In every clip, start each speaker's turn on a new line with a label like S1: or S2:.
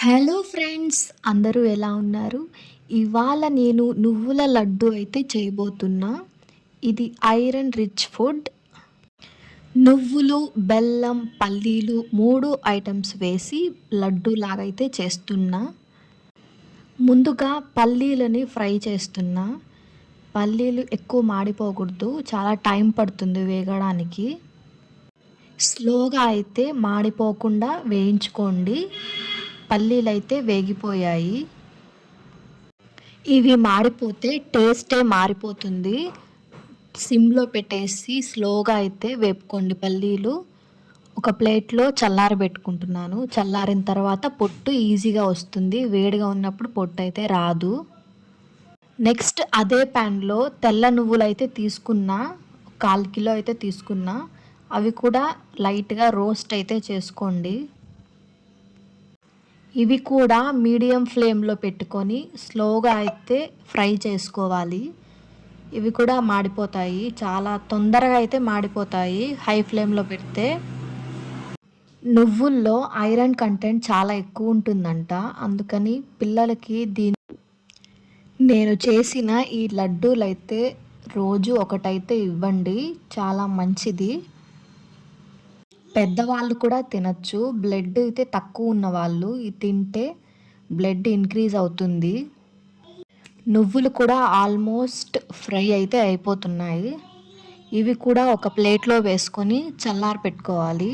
S1: Hello friends అందరూ ఎలా ఉన్నారు? ఇవాళ నేను నువ్వుల లడ్డు అయితే చేయబోతున్నా. ఇది ఐరన్ రిచ్ ఫుడ్. నువ్వులు బెల్లం పల్లీలు మూడు ఐటమ్స్ వేసి లడ్డు లాగైతే చేస్తున్నా. ముందుగా పల్లీలని ఫ్రై చేస్తున్నా. పల్లీలు ఎక్కువ మాడిపోకూడదు చాలా టైం పడుతుంది వేగడానికి. స్లోగా అయితే మాడిపోకుండా వేయించుకోండి. పల్లీలు అయితే వేగిపోయాయి. ఇవి మారిపోతే టేస్టే మారిపోతుంది. సిమ్లో పెట్టేసి స్లోగా అయితే వేపుకోండి పల్లీలు. ఒక ప్లేట్లో చల్లారబెట్టుకుంటున్నాను చల్లారిన తర్వాత పొట్టు ఈజీగా వస్తుంది. వేడిగా ఉన్నప్పుడు పొట్టు అయితే రాదు. నెక్స్ట్ అదే ప్యాన్లో తెల్ల నువ్వులు అయితే తీసుకున్నా కాల్ కిలో అయితే తీసుకున్నా అవి కూడా లైట్గా రోస్ట్ అయితే చేసుకోండి. ఇవి కూడా మీడియం ఫ్లేమ్లో పెట్టుకొని స్లోగా అయితే ఫ్రై చేసుకోవాలి. ఇవి కూడా మాడిపోతాయి. చాలా తొందరగా అయితే మాడిపోతాయి హై ఫ్లేమ్లో పెడితే. నువ్వుల్లో ఐరన్ కంటెంట్ చాలా ఎక్కువ ఉంటుందంట. అందుకని పిల్లలకి దీని నేను చేసిన ఈ లడ్డూలు అయితే రోజు ఒకటైతే ఇవ్వండి. చాలా మంచిది. పెద్దవాళ్ళు కూడా తినచ్చు. బ్లడ్ అయితే తక్కువ ఉన్న వాళ్ళు ఇది తింటే బ్లడ్ ఇంక్రీజ్ అవుతుంది. నువ్వులు కూడా ఆల్మోస్ట్ ఫ్రై అయితే అయిపోతున్నాయి. ఇవి కూడా ఒక ప్లేట్లో వేసుకొని చల్లారి పెట్టుకోవాలి.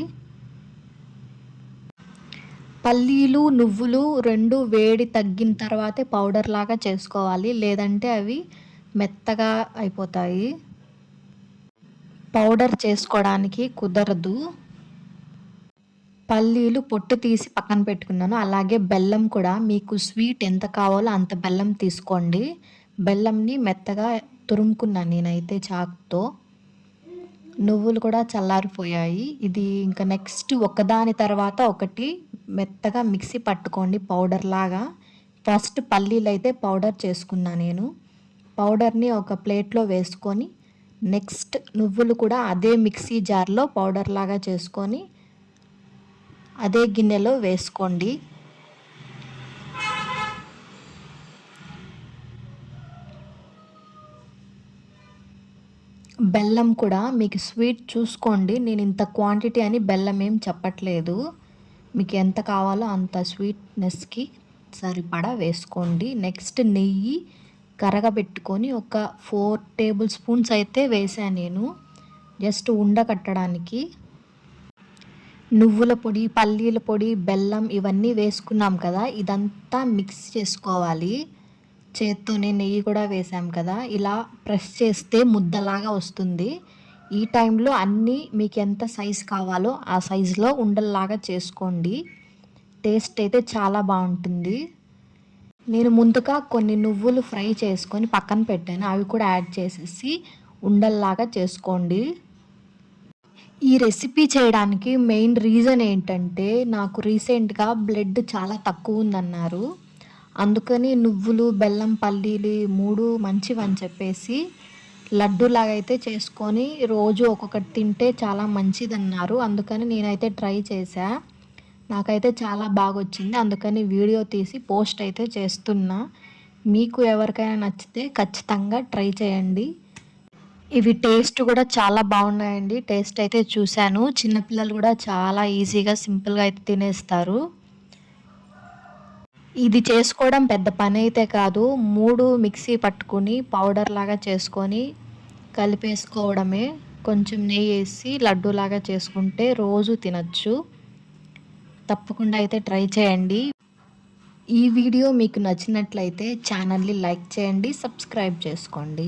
S1: పల్లీలు నువ్వులు రెండు వేడి తగ్గిన తర్వాతే పౌడర్ లాగా చేసుకోవాలి. లేదంటే అవి మెత్తగా అయిపోతాయి. పౌడర్ చేసుకోవడానికి కుదరదు. పల్లీలు పొట్టు తీసి పక్కన పెట్టుకున్నాను. అలాగే బెల్లం కూడా. మీకు స్వీట్ ఎంత కావాలో అంత బెల్లం తీసుకోండి. బెల్లంని మెత్తగా తురుముకున్నాను నేనైతే చాకుతో. నువ్వులు కూడా చల్లారిపోయాయి. ఇది ఇంకా నెక్స్ట్ ఒకదాని తర్వాత ఒకటి మెత్తగా మిక్సీ పట్టుకోండి పౌడర్ లాగా. ఫస్ట్ పల్లీలు అయితే పౌడర్ చేసుకున్నా నేను. పౌడర్ని ఒక ప్లేట్లో వేసుకొని నెక్స్ట్ నువ్వులు కూడా అదే మిక్సీ జార్లో పౌడర్ లాగా చేసుకొని అదే గిన్నెలో వేసుకోండి. బెల్లం కూడా మీకు స్వీట్ చూసుకోండి. నేను ఇంత క్వాంటిటీ అని బెల్లం ఏం చెప్పట్లేదు. మీకు ఎంత కావాలో అంత స్వీట్నెస్కి సరిపడా వేసుకోండి. నెక్స్ట్ నెయ్యి కరగబెట్టుకొని ఒక ఫోర్ టేబుల్ స్పూన్స్ అయితే వేసాను నేను. జస్ట్ ఉండ కట్టడానికి. నువ్వుల పొడి పల్లీల పొడి బెల్లం ఇవన్నీ వేసుకున్నాం కదా. ఇదంతా మిక్స్ చేసుకోవాలి. చేత్తోనే నెయ్యి కూడా వేసాం కదా. ఇలా ప్రెస్ చేస్తే ముద్దలాగా వస్తుంది. ఈ టైంలో అన్నీ మీకు ఎంత సైజు కావాలో ఆ సైజులో ఉండల్లాగా చేసుకోండి. టేస్ట్ అయితే చాలా బాగుంటుంది. నేను ముందుగా కొన్ని నువ్వులు ఫ్రై చేసుకొని పక్కన పెట్టాను. అవి కూడా యాడ్ చేసేసి ఉండల్లాగా చేసుకోండి. ఈ రెసిపీ చేయడానికి మెయిన్ రీజన్ ఏంటంటే నాకు రీసెంట్గా బ్లడ్ చాలా తక్కువ ఉందన్నారు. అందుకని నువ్వులు బెల్లం పల్లీలు మూడు మంచివి అని చెప్పేసి లడ్డూలాగా అయితే చేసుకొని రోజు ఒక్కొక్కటి తింటే చాలా మంచిదన్నారు. అందుకని నేనైతే ట్రై చేశా. నాకైతే చాలా బాగా వచ్చింది అందుకని వీడియో తీసి పోస్ట్ అయితే చేస్తున్నా. మీకు ఎవరికైనా నచ్చితే ఖచ్చితంగా ట్రై చేయండి. ఇవి టేస్ట్ కూడా చాలా బాగున్నాయండి. టేస్ట్ అయితే చూశాను. చిన్నపిల్లలు కూడా చాలా ఈజీగా సింపుల్గా అయితే తినేస్తారు. ఇది చేసుకోవడం పెద్ద పని అయితే కాదు. మూడు మిక్సీ పట్టుకుని పౌడర్ లాగా చేసుకొని కలిపేసుకోవడమే. కొంచెం నెయ్యి వేసి లడ్డూలాగా చేసుకుంటే రోజు తినచ్చు. తప్పకుండా అయితే ట్రై చేయండి. ఈ వీడియో మీకు నచ్చినట్లయితే ఛానల్ని లైక్ చేయండి సబ్స్క్రైబ్ చేసుకోండి.